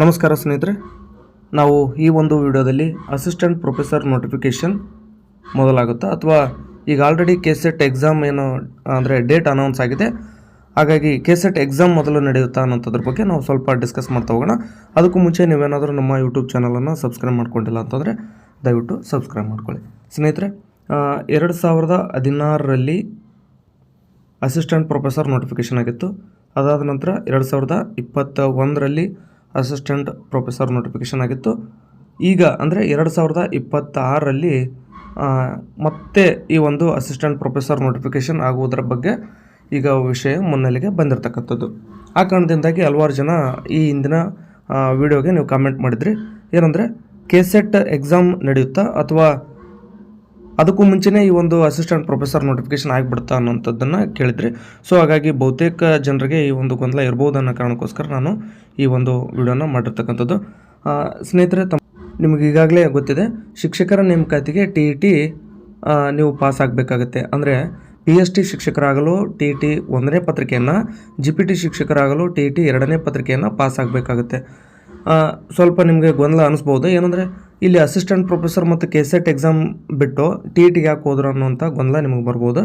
ನಮಸ್ಕಾರ ಸ್ನೇಹಿತರೆ, ನಾವು ಈ ಒಂದು ವಿಡಿಯೋದಲ್ಲಿ ಅಸಿಸ್ಟೆಂಟ್ ಪ್ರೊಫೆಸರ್ ನೋಟಿಫಿಕೇಷನ್ ಮೊದಲಾಗುತ್ತಾ, ಅಥವಾ ಈಗ ಆಲ್ರೆಡಿ ಕೆ ಸೆಟ್ ಎಕ್ಸಾಮ್ ಏನು, ಅಂದರೆ ಡೇಟ್ ಅನೌನ್ಸ್ ಆಗಿದೆ, ಹಾಗಾಗಿ ಕೆ ಸೆಟ್ ಎಕ್ಸಾಮ್ ಮೊದಲು ನಡೆಯುತ್ತಾ ಅನ್ನೋಂಥದ್ರ ಬಗ್ಗೆ ನಾವು ಸ್ವಲ್ಪ ಡಿಸ್ಕಸ್ ಮಾಡ್ತಾ ಹೋಗೋಣ. ಅದಕ್ಕೂ ಮುಂಚೆ ನೀವೇನಾದರೂ ನಮ್ಮ ಯೂಟ್ಯೂಬ್ ಚಾನಲನ್ನು ಸಬ್ಸ್ಕ್ರೈಬ್ ಮಾಡ್ಕೊಂಡಿಲ್ಲ ಅಂತಂದರೆ ದಯವಿಟ್ಟು ಸಬ್ಸ್ಕ್ರೈಬ್ ಮಾಡ್ಕೊಳ್ಳಿ. ಸ್ನೇಹಿತರೆ ಎರಡು ಸಾವಿರದ ಹದಿನಾರರಲ್ಲಿ ಅಸಿಸ್ಟೆಂಟ್ ಪ್ರೊಫೆಸರ್ ನೋಟಿಫಿಕೇಷನ್ ಆಗಿತ್ತು. ಅದಾದ ನಂತರ ಎರಡು ಸಾವಿರದ ಇಪ್ಪತ್ತ ಒಂದರಲ್ಲಿ ಅಸಿಸ್ಟೆಂಟ್ ಪ್ರೊಫೆಸರ್ ನೋಟಿಫಿಕೇಷನ್ ಆಗಿತ್ತು. ಈಗ ಅಂದರೆ ಎರಡು ಸಾವಿರದ ಇಪ್ಪತ್ತಾರರಲ್ಲಿ ಮತ್ತೆ ಈ ಒಂದು ಅಸಿಸ್ಟೆಂಟ್ ಪ್ರೊಫೆಸರ್ ನೋಟಿಫಿಕೇಷನ್ ಆಗುವುದರ ಬಗ್ಗೆ ಈಗ ವಿಷಯ ಮುನ್ನೆಲೆಗೆ ಬಂದಿರತಕ್ಕಂಥದ್ದು. ಆ ಕಾರಣದಿಂದಾಗಿ ಹಲವಾರು ಜನ ಈ ಹಿಂದಿನ ವಿಡಿಯೋಗೆ ನೀವು ಕಾಮೆಂಟ್ ಮಾಡಿದ್ರಿ. ಏನಂದರೆ ಕೆ ಸೆಟ್ ಎಕ್ಸಾಮ್ ನಡೆಯುತ್ತಾ ಅಥವಾ ಅದಕ್ಕೂ ಮುಂಚೆನೇ ಈ ಒಂದು ಅಸಿಸ್ಟೆಂಟ್ ಪ್ರೊಫೆಸರ್ ನೋಟಿಫಿಕೇಶನ್ ಆಗಿಬಿಡ್ತಾ ಅನ್ನೋಂಥದ್ದನ್ನು ಕೇಳಿದ್ರಿ. ಸೊ ಹಾಗಾಗಿ ಬಹುತೇಕ ಜನರಿಗೆ ಈ ಒಂದು ಗೊಂದಲ ಇರ್ಬೋದು ಅನ್ನೋ ಕಾರಣಕ್ಕೋಸ್ಕರ ನಾನು ಈ ಒಂದು ವಿಡಿಯೋನ ಮಾಡಿರ್ತಕ್ಕಂಥದ್ದು. ಸ್ನೇಹಿತರೆ ತಮ್ಮ ನಿಮಗೆ ಈಗಾಗಲೇ ಗೊತ್ತಿದೆ, ಶಿಕ್ಷಕರ ನೇಮಕಾತಿಗೆ ಟಿ ಇ ಟಿ ನೀವು ಪಾಸ್ ಆಗಬೇಕಾಗತ್ತೆ. ಅಂದರೆ ಪಿ ಎಸ್ ಟಿ ಶಿಕ್ಷಕರಾಗಲು ಟಿ ಟಿ ಒಂದನೇ ಪತ್ರಿಕೆಯನ್ನು ಜಿ ಪಿ ಟಿ ಶಿಕ್ಷಕರಾಗಲು ಟಿ ಟಿ ಎರಡನೇ ಪತ್ರಿಕೆಯನ್ನು ಪಾಸ್ ಆಗಬೇಕಾಗುತ್ತೆ. ಸ್ವಲ್ಪ ನಿಮಗೆ ಗೊಂದಲ ಅನಿಸ್ಬೋದು. ಏನಂದರೆ, ಇಲ್ಲಿ ಅಸಿಸ್ಟೆಂಟ್ ಪ್ರೊಫೆಸರ್ ಮತ್ತು ಕೆ ಸೆಟ್ ಎಕ್ಸಾಮ್ ಬಿಟ್ಟು ಟಿ ಇ ಟಿಗೆ ಯಾಕೆ ಹೋದ್ರು ಅನ್ನೋಂಥ ಗೊಂದಲ ನಿಮಗೆ ಬರ್ಬೋದು.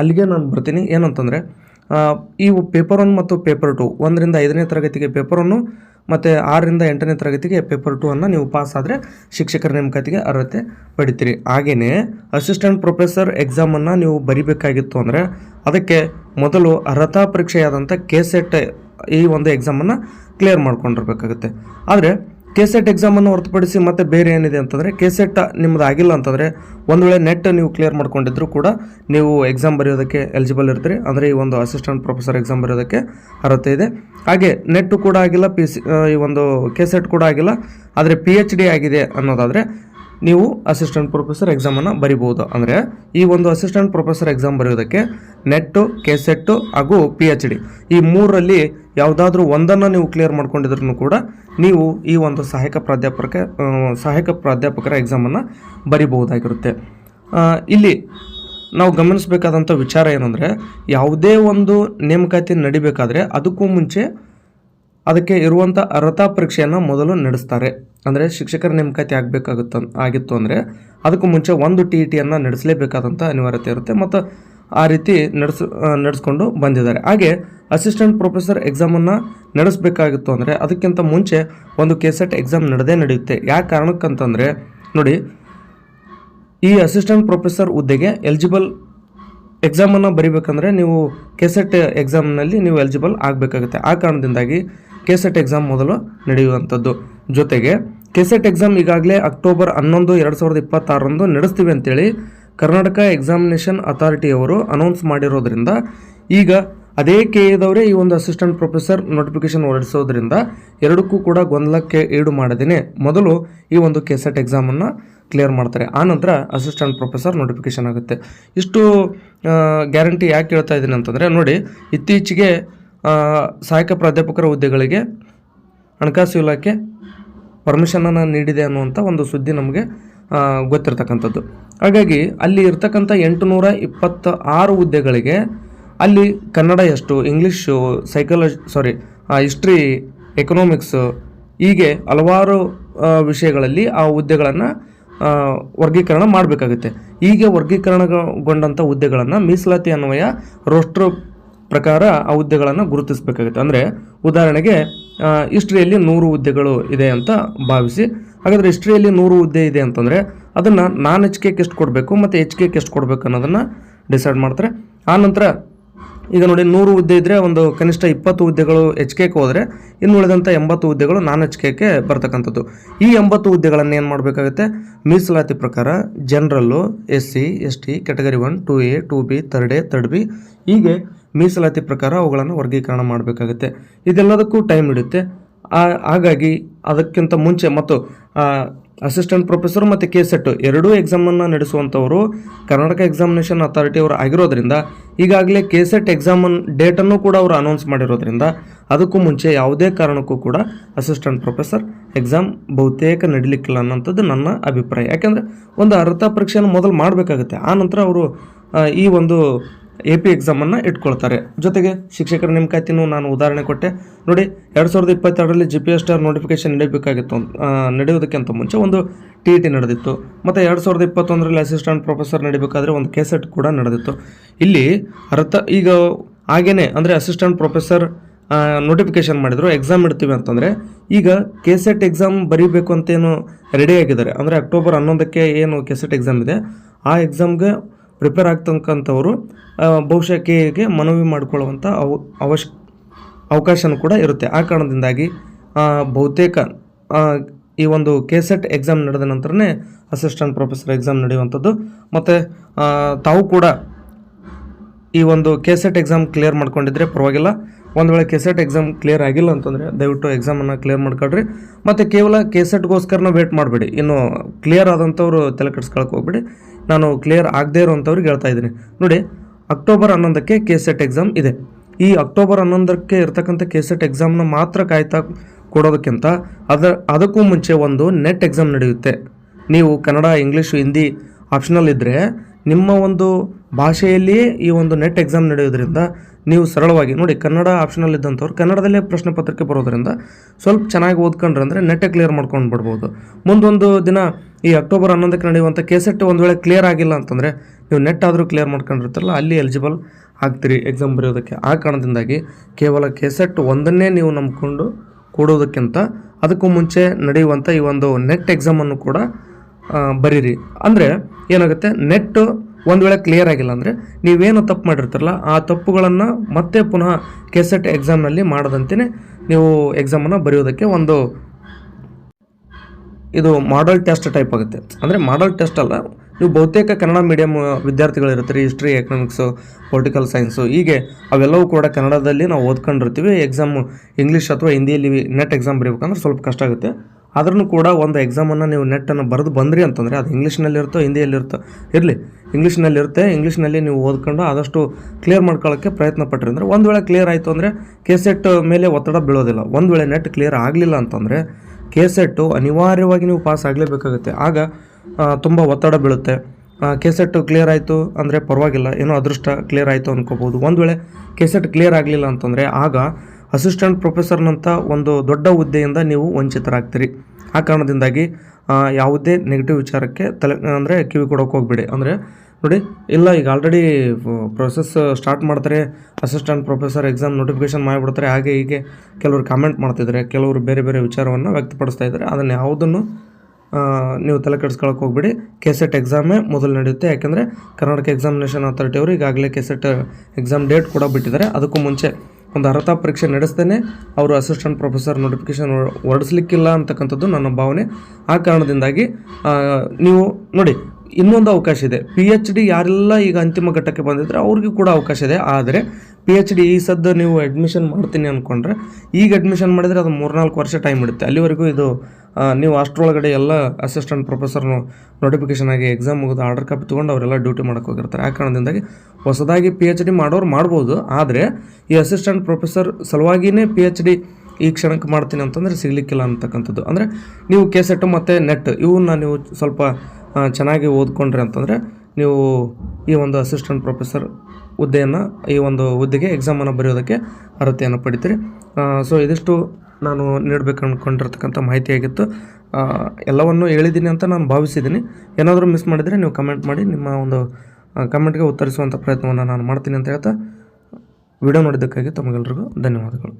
ಅಲ್ಲಿಗೆ ನಾನು ಬರ್ತೀನಿ. ಏನಂತಂದರೆ ಈ ಪೇಪರ್ ಒನ್ ಮತ್ತು ಪೇಪರ್ ಟು ಒಂದರಿಂದ ಐದನೇ ತರಗತಿಗೆ ಪೇಪರ್ ಒನ್ನು ಮತ್ತು ಆರರಿಂದ ಎಂಟನೇ ತರಗತಿಗೆ ಪೇಪರ್ ಟು ಅನ್ನು ನೀವು ಪಾಸ್ ಆದರೆ ಶಿಕ್ಷಕರ ನೇಮಕಾತಿಗೆ ಅರ್ಹತೆ ಪಡಿತೀರಿ. ಹಾಗೆಯೇ ಅಸಿಸ್ಟೆಂಟ್ ಪ್ರೊಫೆಸರ್ ಎಕ್ಸಾಮನ್ನು ನೀವು ಬರಿಬೇಕಾಗಿತ್ತು ಅಂದರೆ, ಅದಕ್ಕೆ ಮೊದಲು ಅರ್ಹತಾ ಪರೀಕ್ಷೆಯಾದಂಥ ಕೆ ಸೆಟ್ ಈ ಒಂದು ಎಕ್ಸಾಮನ್ನು ಕ್ಲಿಯರ್ ಮಾಡ್ಕೊಂಡಿರ್ಬೇಕಾಗುತ್ತೆ. ಆದರೆ ಕೆ ಸೆಟ್ ಎಕ್ಸಾಮನ್ನು ಹೊರತುಪಡಿಸಿ ಮತ್ತೆ ಬೇರೆ ಏನಿದೆ ಅಂತಂದರೆ ಕೆ ಸೆಟ್ ನಿಮ್ಮದು ಆಗಿಲ್ಲ ಅಂತಂದರೆ ಒಂದು ವೇಳೆ ನೆಟ್ ನೀವು ಕ್ಲಿಯರ್ ಮಾಡ್ಕೊಂಡಿದ್ರು ಕೂಡ ನೀವು ಎಕ್ಸಾಮ್ ಬರೆಯೋದಕ್ಕೆ ಎಲಿಜಿಬಲ್ ಇರ್ತೀರಿ. ಅಂದರೆ ಈ ಒಂದು ಅಸಿಸ್ಟೆಂಟ್ ಪ್ರೊಫೆಸರ್ ಎಕ್ಸಾಮ್ ಬರೆಯೋದಕ್ಕೆ ಅರ್ಹತೆ ಇದೆ. ಹಾಗೆ ನೆಟ್ಟು ಕೂಡ ಆಗಿಲ್ಲ ಪಿ ಸಿ ಈ ಒಂದು ಕೆ ಸೆಟ್ ಕೂಡ ಆಗಿಲ್ಲ, ಆದರೆ ಪಿ ಎಚ್ ಡಿ ಆಗಿದೆ ಅನ್ನೋದಾದರೆ ನೀವು ಅಸಿಸ್ಟೆಂಟ್ ಪ್ರೊಫೆಸರ್ ಎಕ್ಸಾಮನ್ನು ಬರಿಬೋದು. ಅಂದರೆ ಈ ಒಂದು ಅಸಿಸ್ಟೆಂಟ್ ಪ್ರೊಫೆಸರ್ ಎಕ್ಸಾಮ್ ಬರೆಯೋದಕ್ಕೆ ನೆಟ್ಟು ಕೆ ಸೆಟ್ಟು ಹಾಗೂ ಪಿ ಎಚ್ ಡಿ ಈ ಮೂರರಲ್ಲಿ ಯಾವುದಾದ್ರೂ ಒಂದನ್ನು ನೀವು ಕ್ಲಿಯರ್ ಮಾಡ್ಕೊಂಡಿದ್ರು ಕೂಡ ನೀವು ಈ ಒಂದು ಸಹಾಯಕ ಪ್ರಾಧ್ಯಾಪಕ ಸಹಾಯಕ ಪ್ರಾಧ್ಯಾಪಕರ ಎಕ್ಸಾಮನ್ನು ಬರಿಬಹುದಾಗಿರುತ್ತೆ. ಇಲ್ಲಿ ನಾವು ಗಮನಿಸಬೇಕಾದಂಥ ವಿಚಾರ ಏನಂದರೆ, ಯಾವುದೇ ಒಂದು ನೇಮಕಾತಿ ನಡಿಬೇಕಾದ್ರೆ ಅದಕ್ಕೂ ಮುಂಚೆ ಅದಕ್ಕೆ ಇರುವಂಥ ಅರ್ಹತಾ ಪರೀಕ್ಷೆಯನ್ನು ಮೊದಲು ನಡೆಸ್ತಾರೆ. ಅಂದರೆ ಶಿಕ್ಷಕರ ನೇಮಕಾತಿ ಆಗಬೇಕಾಗುತ್ತ, ಆಗಿತ್ತು ಅಂದರೆ ಅದಕ್ಕೂ ಮುಂಚೆ ಒಂದು ಟಿ ಇ ಟಿಯನ್ನು ನಡೆಸಲೇಬೇಕಾದಂಥ ಅನಿವಾರ್ಯತೆ ಇರುತ್ತೆ. ಮತ್ತು ಆ ರೀತಿ ನಡೆಸ್ ನಡೆಸ್ಕೊಂಡು ಬಂದಿದ್ದಾರೆ. ಹಾಗೆ ಅಸಿಸ್ಟೆಂಟ್ ಪ್ರೊಫೆಸರ್ ಎಕ್ಸಾಮನ್ನು ನಡೆಸಬೇಕಾಗಿತ್ತು ಅಂದರೆ ಅದಕ್ಕಿಂತ ಮುಂಚೆ ಒಂದು ಕೆ ಸೆಟ್ ಎಕ್ಸಾಮ್ ನಡೆದೇ ನಡೆಯುತ್ತೆ. ಯಾವ ಕಾರಣಕ್ಕಂತಂದರೆ ನೋಡಿ, ಈ ಅಸಿಸ್ಟೆಂಟ್ ಪ್ರೊಫೆಸರ್ ಹುದ್ದೆಗೆ ಎಲಿಜಿಬಲ್ ಎಕ್ಸಾಮನ್ನು ಬರಿಬೇಕಂದ್ರೆ ನೀವು ಕೆಸೆಟ್ ಎಕ್ಸಾಮ್ನಲ್ಲಿ ನೀವು ಎಲಿಜಿಬಲ್ ಆಗಬೇಕಾಗುತ್ತೆ. ಆ ಕಾರಣದಿಂದಾಗಿ ಕೆಸೆಟ್ ಎಕ್ಸಾಮ್ ಮೊದಲು ನಡೆಯುವಂಥದ್ದು. ಜೊತೆಗೆ, ಕೆಸೆಟ್ ಎಕ್ಸಾಮ್ ಈಗಾಗಲೇ ಅಕ್ಟೋಬರ್ ಹನ್ನೊಂದು, ಎರಡು ಸಾವಿರದ ಇಪ್ಪತ್ತಾರರಂದು ನಡೆಸ್ತೀವಿ ಅಂತೇಳಿ ಕರ್ನಾಟಕ ಎಕ್ಸಾಮಿನೇಷನ್ ಅಥಾರಿಟಿಯವರು ಅನೌನ್ಸ್ ಮಾಡಿರೋದ್ರಿಂದ, ಈಗ ಅದೇ ಕೆ ಎದವರೇ ಈ ಒಂದು ಅಸಿಸ್ಟೆಂಟ್ ಪ್ರೊಫೆಸರ್ ನೋಟಿಫಿಕೇಶನ್ ಹೊರಡಿಸೋದ್ರಿಂದ ಎರಡಕ್ಕೂ ಕೂಡ ಗೊಂದಲಕ್ಕೆ ಈಡು ಮಾಡದೇನೆ ಮೊದಲು ಈ ಒಂದು ಕೆಸೆಟ್ ಎಕ್ಸಾಮನ್ನು ಕ್ಲಿಯರ್ ಮಾಡ್ತಾರೆ. ಆನಂತರ ಅಸಿಸ್ಟೆಂಟ್ ಪ್ರೊಫೆಸರ್ ನೋಟಿಫಿಕೇಶನ್ ಆಗುತ್ತೆ. ಇಷ್ಟು ಗ್ಯಾರಂಟಿ ಯಾಕೆ ಹೇಳ್ತಾ ಇದ್ದೀನಿ ಅಂತಂದರೆ, ನೋಡಿ, ಇತ್ತೀಚೆಗೆ ಸಹಾಯಕ ಪ್ರಾಧ್ಯಾಪಕರ ಹುದ್ದೆಗಳಿಗೆ ಹಣಕಾಸು ಇಲಾಖೆ ಪರ್ಮಿಷನನ್ನು ನೀಡಿದೆ ಅನ್ನುವಂಥ ಒಂದು ಸುದ್ದಿ ನಮಗೆ ಗೊತ್ತಿರ್ತಕ್ಕಂಥದ್ದು. ಹಾಗಾಗಿ ಅಲ್ಲಿ ಇರ್ತಕ್ಕಂಥ ಎಂಟುನೂರ ಇಪ್ಪತ್ತ ಆರು ಹುದ್ದೆಗಳಿಗೆ ಅಲ್ಲಿ ಕನ್ನಡ ಎಷ್ಟು, English, psychology sorry history economics ಹೀಗೆ ಹಲವಾರು ವಿಷಯಗಳಲ್ಲಿ ಆ ಹುದ್ದೆಗಳನ್ನು ವರ್ಗೀಕರಣ ಮಾಡಬೇಕಾಗುತ್ತೆ. ಹೀಗೆ ವರ್ಗೀಕರಣಗೊಂಡಂಥ ಹುದ್ದೆಗಳನ್ನು ಮೀಸಲಾತಿ ಅನ್ವಯ ರೋಸ್ಟ್ರ್ ಪ್ರಕಾರ ಆ ಹುದ್ದೆಗಳನ್ನು ಗುರುತಿಸಬೇಕಾಗುತ್ತೆ. ಅಂದರೆ ಉದಾಹರಣೆಗೆ ಹಿಸ್ಟ್ರಿಯಲ್ಲಿ ನೂರು ಹುದ್ದೆಗಳು ಇದೆ ಅಂತ ಭಾವಿಸಿ, ಹಾಗಾದರೆ ಹಿಸ್ಟ್ರಿಯಲ್ಲಿ ನೂರು ಹುದ್ದೆ ಇದೆ ಅಂತಂದರೆ ಅದನ್ನು ನಾನ್ ಎಚ್ ಕೆಗೆ ಎಷ್ಟು ಕೊಡಬೇಕು ಮತ್ತು ಎಚ್ ಕೆಗೆ ಎಷ್ಟು ಕೊಡಬೇಕು ಅನ್ನೋದನ್ನು ಡಿಸೈಡ್ ಮಾಡ್ತಾರೆ. ಆನಂತರ ಈಗ ನೋಡಿ ನೂರು ಹುದ್ದೆ ಇದ್ದರೆ ಒಂದು ಕನಿಷ್ಠ ಇಪ್ಪತ್ತು ಹುದ್ದೆಗಳು ಎಚ್ ಕೆಗೆ ಹೋದರೆ, ಇನ್ನು ಉಳಿದಂಥ ಎಂಬತ್ತು ಹುದ್ದೆಗಳು ನಾನ್ ಎಚ್ ಬರ್ತಕ್ಕಂಥದ್ದು. ಈ ಎಂಬತ್ತು ಹುದ್ದೆಗಳನ್ನು ಏನು ಮಾಡಬೇಕಾಗುತ್ತೆ? ಮೀಸಲಾತಿ ಪ್ರಕಾರ general S C S T category one, two A, two B third A third B, ಹೀಗೆ ಮೀಸಲಾತಿ ಪ್ರಕಾರ ಅವುಗಳನ್ನು ವರ್ಗೀಕರಣ ಮಾಡಬೇಕಾಗುತ್ತೆ. ಇದೆಲ್ಲದಕ್ಕೂ ಟೈಮ್ ಹಿಡಿಯುತ್ತೆ. ಹಾಗಾಗಿ ಅದಕ್ಕಿಂತ ಮುಂಚೆ ಮತ್ತು ಅಸಿಸ್ಟೆಂಟ್ ಪ್ರೊಫೆಸರ್ ಮತ್ತು ಕೆ ಸೆಟ್ ಎರಡೂ ಎಕ್ಸಾಮನ್ನು ನಡೆಸುವಂಥವರು ಕರ್ನಾಟಕ ಎಕ್ಸಾಮಿನೇಷನ್ ಅಥಾರಿಟಿ ಅವರು ಆಗಿರೋದ್ರಿಂದ, ಈಗಾಗಲೇ ಕೆ ಸೆಟ್ ಎಕ್ಸಾಮನ್ ಡೇಟನ್ನು ಕೂಡ ಅವರು ಅನೌನ್ಸ್ ಮಾಡಿರೋದ್ರಿಂದ, ಅದಕ್ಕೂ ಮುಂಚೆ ಯಾವುದೇ ಕಾರಣಕ್ಕೂ ಕೂಡ ಅಸಿಸ್ಟೆಂಟ್ ಪ್ರೊಫೆಸರ್ ಎಕ್ಸಾಮ್ ಬಹುತೇಕ ನಡಿಲಿಕ್ಕಿಲ್ಲ ಅನ್ನೋಂಥದ್ದು ನನ್ನ ಅಭಿಪ್ರಾಯ. ಯಾಕೆಂದರೆ ಒಂದು ಅರ್ಹತಾ ಪರೀಕ್ಷೆಯನ್ನು ಮೊದಲು ಮಾಡಬೇಕಾಗುತ್ತೆ. ಆ ನಂತರ ಅವರು ಈ ಒಂದು ಎ ಪಿ ಎಕ್ಸಾಮನ್ನು ಇಟ್ಕೊಳ್ತಾರೆ. ಜೊತೆಗೆ ಶಿಕ್ಷಕರ ನೇಮಕಾತಿನೂ ನಾನು ಉದಾಹರಣೆ ಕೊಟ್ಟೆ. ನೋಡಿ, ಎರಡು ಸಾವಿರದ ಇಪ್ಪತ್ತೆರಡರಲ್ಲಿ G P S star notification ನಡೆಯಬೇಕಾಗಿತ್ತು ನಡೆಯೋದಕ್ಕಿಂತ ಮುಂಚೆ ಒಂದು ಟಿ ಇ ಟಿ ನಡೆದಿತ್ತು. ಮತ್ತು ಎರಡು ಸಾವಿರದ ಇಪ್ಪತ್ತೊಂದರಲ್ಲಿ ಅಸಿಸ್ಟೆಂಟ್ ಪ್ರೊಫೆಸರ್ ನಡಿಬೇಕಾದ್ರೆ ಒಂದು ಕೆಸೆಟ್ ಕೂಡ ನಡೆದಿತ್ತು. ಇಲ್ಲಿ ಅರ್ಥ, ಈಗ ಹಾಗೇನೆ, ಅಂದರೆ ಅಸಿಸ್ಟೆಂಟ್ ಪ್ರೊಫೆಸರ್ ನೋಟಿಫಿಕೇಶನ್ ಮಾಡಿದ್ರು ಎಕ್ಸಾಮ್ ಇಡ್ತೀವಿ ಅಂತಂದರೆ, ಈಗ ಕೆ ಸೆಟ್ ಎಕ್ಸಾಮ್ ಬರೀಬೇಕು ಅಂತೇನು ರೆಡಿ ಆಗಿದ್ದಾರೆ. ಅಂದರೆ ಅಕ್ಟೋಬರ್ ಹನ್ನೊಂದಕ್ಕೆ ಏನು ಕೆ ಸೆಟ್ ಎಕ್ಸಾಮ್ ಇದೆ, ಆ ಎಕ್ಸಾಮ್ಗೆ ಪ್ರಿಪೇರ್ ಆಗ್ತಕ್ಕಂಥವ್ರು ಬಹುಶಃ ಮನವಿ ಮಾಡಿಕೊಳ್ಳುವಂಥ ಅವ ಅವಶ್ ಅವಕಾಶನೂ ಕೂಡ ಇರುತ್ತೆ. ಆ ಕಾರಣದಿಂದಾಗಿ ಬಹುತೇಕ ಈ ಒಂದು ಕೆ ಸೆಟ್ ಎಕ್ಸಾಮ್ ನಡೆದ ನಂತರನೇ ಅಸಿಸ್ಟೆಂಟ್ ಪ್ರೊಫೆಸರ್ ಎಕ್ಸಾಮ್ ನಡೆಯುವಂಥದ್ದು. ಮತ್ತು ತಾವು ಕೂಡ ಈ ಒಂದು ಕೆ ಸೆಟ್ ಎಕ್ಸಾಮ್ ಕ್ಲಿಯರ್ ಮಾಡ್ಕೊಂಡಿದ್ರೆ ಪರವಾಗಿಲ್ಲ. ಒಂದು ವೇಳೆ ಕೆ ಸೆಟ್ ಎಕ್ಸಾಮ್ ಕ್ಲಿಯರ್ ಆಗಿಲ್ಲ ಅಂತಂದರೆ ದಯವಿಟ್ಟು ಎಕ್ಸಾಮನ್ನು ಕ್ಲಿಯರ್ ಮಾಡ್ಕೊಳ್ರಿ. ಮತ್ತು ಕೇವಲ ಕೆ ಸೆಟ್ಗೋಸ್ಕರನ ವೇಟ್ ಮಾಡಬೇಡಿ. ಇನ್ನು ಕ್ಲಿಯರ್ ಆದಂಥವ್ರು ತಲೆ ಕೆಡಿಸ್ಕೊಳಕ್ಕೆ ಹೋಗ್ಬೇಡಿ. ನಾನು ಕ್ಲಿಯರ್ ಆಗದೇ ಇರುವಂಥವ್ರಿಗೆ ಹೇಳ್ತಾ ಇದ್ದೀನಿ. ನೋಡಿ ಅಕ್ಟೋಬರ್ ಹನ್ನೊಂದಕ್ಕೆ ಕೆ ಸೆಟ್ ಎಕ್ಸಾಮ್ ಇದೆ. ಈ ಅಕ್ಟೋಬರ್ ಹನ್ನೊಂದಕ್ಕೆ ಇರ್ತಕ್ಕಂಥ ಕೆ ಸೆಟ್ ಎಕ್ಸಾಮ್ನ ಮಾತ್ರ ಕಾಯ್ತಾ ಕೊಡೋದಕ್ಕಿಂತ ಅದ, ಅದಕ್ಕೂ ಮುಂಚೆ ಒಂದು ನೆಟ್ ಎಕ್ಸಾಮ್ ನಡೆಯುತ್ತೆ. ನೀವು ಕನ್ನಡ ಇಂಗ್ಲೀಷು ಹಿಂದಿ ಆಪ್ಷನಲ್ ಇದ್ದರೆ ನಿಮ್ಮ ಒಂದು ಭಾಷೆಯಲ್ಲಿಯೇ ಈ ಒಂದು ನೆಟ್ ಎಕ್ಸಾಮ್ ನಡೆಯೋದ್ರಿಂದ ನೀವು ಸರಳವಾಗಿ ನೋಡಿ, ಕನ್ನಡ ಆಪ್ಷನಲ್ಲಿದ್ದಂಥವ್ರು ಕನ್ನಡದಲ್ಲೇ ಪ್ರಶ್ನೆ ಪತ್ರಿಕೆ ಬರೋದ್ರಿಂದ ಸ್ವಲ್ಪ ಚೆನ್ನಾಗಿ ಓದ್ಕೊಂಡ್ರೆ ಅಂದರೆ ನೆಟ್ಟೆ ಕ್ಲಿಯರ್ ಮಾಡ್ಕೊಂಡು ಬಿಡ್ಬೋದು. ಮುಂದೊಂದು ದಿನ ಈ ಅಕ್ಟೋಬರ್ ಹನ್ನೊಂದಕ್ಕೆ ನಡೆಯುವಂಥ ಕೆಸೆಟ್ ಒಂದು ವೇಳೆ ಕ್ಲಿಯರ್ ಆಗಿಲ್ಲ ಅಂತಂದರೆ ನೀವು ನೆಟ್ ಆದರೂ ಕ್ಲಿಯರ್ ಮಾಡ್ಕೊಂಡಿರ್ತಾರಲ್ಲ, ಅಲ್ಲಿ ಎಲಿಜಿಬಲ್ ಆಗ್ತೀರಿ ಎಕ್ಸಾಮ್ ಬರೆಯೋದಕ್ಕೆ. ಆ ಕಾರಣದಿಂದಾಗಿ ಕೇವಲ ಕೆಸೆಟ್ ಒಂದನ್ನೇ ನೀವು ನಂಬಿಕೊಂಡು ಕೊಡೋದಕ್ಕಿಂತ ಅದಕ್ಕೂ ಮುಂಚೆ ನಡೆಯುವಂಥ ಈ ಒಂದು ನೆಟ್ ಎಕ್ಸಾಮನ್ನು ಕೂಡ ಬರೀರಿ. ಅಂದರೆ ಏನಾಗುತ್ತೆ? ನೆಟ್ ಒಂದು ವೇಳೆ ಕ್ಲಿಯರ್ ಆಗಿಲ್ಲ ಅಂದರೆ ನೀವೇನು ತಪ್ಪು ಮಾಡಿರ್ತಾರಲ್ಲ, ಆ ತಪ್ಪುಗಳನ್ನು ಮತ್ತೆ ಪುನಃ ಕೆಸೆಟ್ ಎಕ್ಸಾಮ್ನಲ್ಲಿ ಮಾಡದಂತೆಯೇ ನೀವು ಎಕ್ಸಾಮನ್ನು ಬರೆಯೋದಕ್ಕೆ ಒಂದು ಇದು ಮಾಡಲ್ ಟೆಸ್ಟ್ ಟೈಪ್ ಆಗುತ್ತೆ. ಅಂದರೆ ಮಾಡಲ್ ಟೆಸ್ಟ್ ಅಲ್ಲ, ನೀವು ಬಹುತೇಕ ಕನ್ನಡ ಮೀಡಿಯಮ್ ವಿದ್ಯಾರ್ಥಿಗಳಿರ್ತೀರಿ ಹಿಸ್ಟ್ರಿ ಎಕನಾಮಿಕ್ಸು ಪೊಲಿಟಿಕಲ್ ಸೈನ್ಸು ಹೀಗೆ ಅವೆಲ್ಲವೂ ಕೂಡ ಕನ್ನಡದಲ್ಲಿ ನಾವು ಓದ್ಕೊಂಡಿರ್ತೀವಿ. ಎಕ್ಸಾಮು ಇಂಗ್ಲೀಷ್ ಅಥವಾ ಹಿಂದಿಯಲ್ಲಿ ನೆಟ್ ಎಕ್ಸಾಮ್ ಬರೀಬೇಕಂದ್ರೆ ಸ್ವಲ್ಪ ಕಷ್ಟ ಆಗುತ್ತೆ. ಆದ್ರೂ ಕೂಡ ಒಂದು ಎಕ್ಸಾಮನ್ನು ನೀವು ನೆಟ್ಟನ್ನು ಬರೆದು ಬಂದ್ರಿ ಅಂತಂದರೆ ಅದು ಇಂಗ್ಲೀಷ್ನಲ್ಲಿರುತ್ತೋ ಹಿಂದಿಯಲ್ಲಿರುತ್ತೋ, ಇರಲಿ. ಇಂಗ್ಲೀಷ್ನಲ್ಲಿರುತ್ತೆ ಇಂಗ್ಲೀಷ್ನಲ್ಲಿ ನೀವು ಓದ್ಕೊಂಡು ಆದಷ್ಟು ಕ್ಲಿಯರ್ ಮಾಡ್ಕೊಳ್ಳೋಕ್ಕೆ ಪ್ರಯತ್ನ ಪಟ್ಟಿರಿ ಅಂದರೆ ಒಂದು ವೇಳೆ ಕ್ಲಿಯರ್ ಆಯಿತು ಅಂದರೆ ಕೆಸೆಟ್ ಮೇಲೆ ಒತ್ತಡ ಬೀಳೋದಿಲ್ಲ. ಒಂದು ವೇಳೆ ನೆಟ್ ಕ್ಲಿಯರ್ ಆಗಲಿಲ್ಲ ಅಂತಂದರೆ ಕೆಸೆಟ್ಟು ಅನಿವಾರ್ಯವಾಗಿ ನೀವು ಪಾಸ್ ಆಗಲೇಬೇಕಾಗುತ್ತೆ. ಆಗ ತುಂಬ ಒತ್ತಡ ಬೀಳುತ್ತೆ. ಕೆಸೆಟ್ ಕ್ಲಿಯರ್ ಆಯಿತು ಅಂದರೆ ಪರವಾಗಿಲ್ಲ. ಏನೋ ಅದೃಷ್ಟ ಕ್ಲಿಯರ್ ಆಯಿತು ಅನ್ಕೋಬೋದು ಒಂದು ವೇಳೆ ಕೆಸೆಟ್ ಕ್ಲಿಯರ್ ಆಗಲಿಲ್ಲ ಅಂತಂದರೆ ಆಗ ಅಸಿಸ್ಟೆಂಟ್ ಪ್ರೊಫೆಸರ್ನಂಥ ಒಂದು ದೊಡ್ಡ ಹುದ್ದೆಯಿಂದ ನೀವು ವಂಚಿತರಾಗ್ತೀರಿ. ಆ ಕಾರಣದಿಂದಾಗಿ ಯಾವುದೇ ನೆಗೆಟಿವ್ ವಿಚಾರಕ್ಕೆ ತಲೆ, ಅಂದರೆ ಕಿವಿ ಕೊಡೋಕೆ ಹೋಗ್ಬೇಡಿ. ಅಂದರೆ ನೋಡಿ, ಇಲ್ಲ, ಈಗ ಆಲ್ರೆಡಿ ಪ್ರೊಸೆಸ್ ಸ್ಟಾರ್ಟ್ ಮಾಡ್ತಾರೆ ಅಸಿಸ್ಟೆಂಟ್ ಪ್ರೊಫೆಸರ್ ಎಕ್ಸಾಮ್ ನೋಟಿಫಿಕೇಶನ್ ಮಾಡಿಬಿಡ್ತಾರೆ, ಹಾಗೆ ಹೀಗೆ ಕೆಲವರು ಕಾಮೆಂಟ್ ಮಾಡ್ತಿದ್ದಾರೆ, ಕೆಲವರು ಬೇರೆ ಬೇರೆ ವಿಚಾರವನ್ನು ವ್ಯಕ್ತಪಡಿಸ್ತಾ ಇದ್ದಾರೆ. ಅದನ್ನು ಯಾವುದನ್ನು ನೀವು ತಲೆ ಕೆಡಿಸ್ಕೊಳಕ್ಕೆ ಹೋಗ್ಬಿಡಿ. ಕೆಸೆಟ್ ಎಕ್ಸಾಮೇ ಮೊದಲು ನಡೆಯುತ್ತೆ. ಯಾಕೆಂದರೆ ಕರ್ನಾಟಕ ಎಕ್ಸಾಮಿನೇಷನ್ ಅಥಾರಿಟಿ ಅವರು ಈಗಾಗಲೇ ಕೆಸೆಟ್ ಎಕ್ಸಾಮ್ ಡೇಟ್ ಕೂಡ ಬಿಟ್ಟಿದ್ದಾರೆ. ಅದಕ್ಕೂ ಮುಂಚೆ ಒಂದು ಅರ್ಹತಾ ಪರೀಕ್ಷೆ ನಡೆಸ್ತೇನೆ. ಅವರು ಅಸಿಸ್ಟೆಂಟ್ ಪ್ರೊಫೆಸರ್ ನೋಟಿಫಿಕೇಶನ್ ಹೊರಡಿಸ್ಲಿಕ್ಕಿಲ್ಲ ಅಂತಕ್ಕಂಥದ್ದು ನನ್ನ ಭಾವನೆ. ಆ ಕಾರಣದಿಂದಾಗಿ ನೀವು ನೋಡಿ ಇನ್ನೊಂದು ಅವಕಾಶ ಇದೆ. ಪಿ ಎಚ್ ಡಿ ಯಾರೆಲ್ಲ ಈಗ ಅಂತಿಮ ಘಟ್ಟಕ್ಕೆ ಬಂದಿದ್ರೆ ಅವ್ರಿಗೂ ಕೂಡ ಅವಕಾಶ ಇದೆ. ಆದರೆ ಪಿ ಎಚ್ ಡಿ ಈ ಸದ್ದು ನೀವು ಅಡ್ಮಿಷನ್ ಮಾಡ್ತೀನಿ ಅಂದ್ಕೊಂಡ್ರೆ ಈಗ ಅಡ್ಮಿಷನ್ ಮಾಡಿದರೆ ಅದು ಮೂರ್ನಾಲ್ಕು ವರ್ಷ ಟೈಮ್ ಇಡುತ್ತೆ ಅಲ್ಲಿವರೆಗೂ ಇದು ನೀವು ಅಷ್ಟರೊಳಗಡೆ ಎಲ್ಲ ಅಸಿಸ್ಟೆಂಟ್ ಪ್ರೊಫೆಸರ್ನು ನೋಟಿಫಿಕೇಶನ್ ಆಗಿ ಎಕ್ಸಾಮ್ ಮುಗಿದು ಆರ್ಡರ್ ಕಾಪಿ ತೊಗೊಂಡು ಅವರೆಲ್ಲ ಡ್ಯೂಟಿ ಮಾಡೋಕೆ ಹೋಗಿರ್ತಾರೆ. ಆ ಕಾರಣದಿಂದಾಗಿ ಹೊಸದಾಗಿ ಪಿ ಎಚ್ ಡಿ ಮಾಡೋರು ಮಾಡ್ಬೋದು. ಆದರೆ ಈ ಅಸಿಸ್ಟೆಂಟ್ ಪ್ರೊಫೆಸರ್ ಸಲುವಾಗಿಯೇ ಪಿ ಎಚ್ ಡಿ ಈ ಕ್ಷಣಕ್ಕೆ ಮಾಡ್ತೀನಿ ಅಂತಂದರೆ ಸಿಗಲಿಕ್ಕಿಲ್ಲ ಅಂತಕ್ಕಂಥದ್ದು ಅಂದರೆ ನೀವು ಕೆ ಮತ್ತು ನೆಟ್ ಇವನ್ನ ನೀವು ಸ್ವಲ್ಪ ಚೆನ್ನಾಗಿ ಓದ್ಕೊಂಡ್ರಿ ಅಂತಂದರೆ ನೀವು ಈ ಒಂದು ಅಸಿಸ್ಟೆಂಟ್ ಪ್ರೊಫೆಸರ್ ಹುದ್ದೆಯನ್ನು, ಈ ಒಂದು ಹುದ್ದೆಗೆ ಎಕ್ಸಾಮನ್ನು ಬರೆಯೋದಕ್ಕೆ ಅರ್ಹತೆಯನ್ನು ಪಡಿತೀರಿ. ಸೊ ಇದಿಷ್ಟು ನಾನು ನೀಡಬೇಕು ಅಂದ್ಕೊಂಡಿರ್ತಕ್ಕಂಥ ಮಾಹಿತಿಯಾಗಿತ್ತು ಎಲ್ಲವನ್ನು ಹೇಳಿದ್ದೀನಿ ಅಂತ ನಾನು ಭಾವಿಸಿದ್ದೀನಿ. ಏನಾದರೂ ಮಿಸ್ ಮಾಡಿದರೆ ನೀವು ಕಮೆಂಟ್ ಮಾಡಿ, ನಿಮ್ಮ ಒಂದು ಕಮೆಂಟ್ಗೆ ಉತ್ತರಿಸುವಂಥ ಪ್ರಯತ್ನವನ್ನು ನಾನು ಮಾಡ್ತೀನಿ ಅಂತ ಹೇಳ್ತಾ ವಿಡಿಯೋ ನೋಡಿದ್ದಕ್ಕಾಗಿ ತಮಗೆಲ್ಲರಿಗೂ ಧನ್ಯವಾದಗಳು.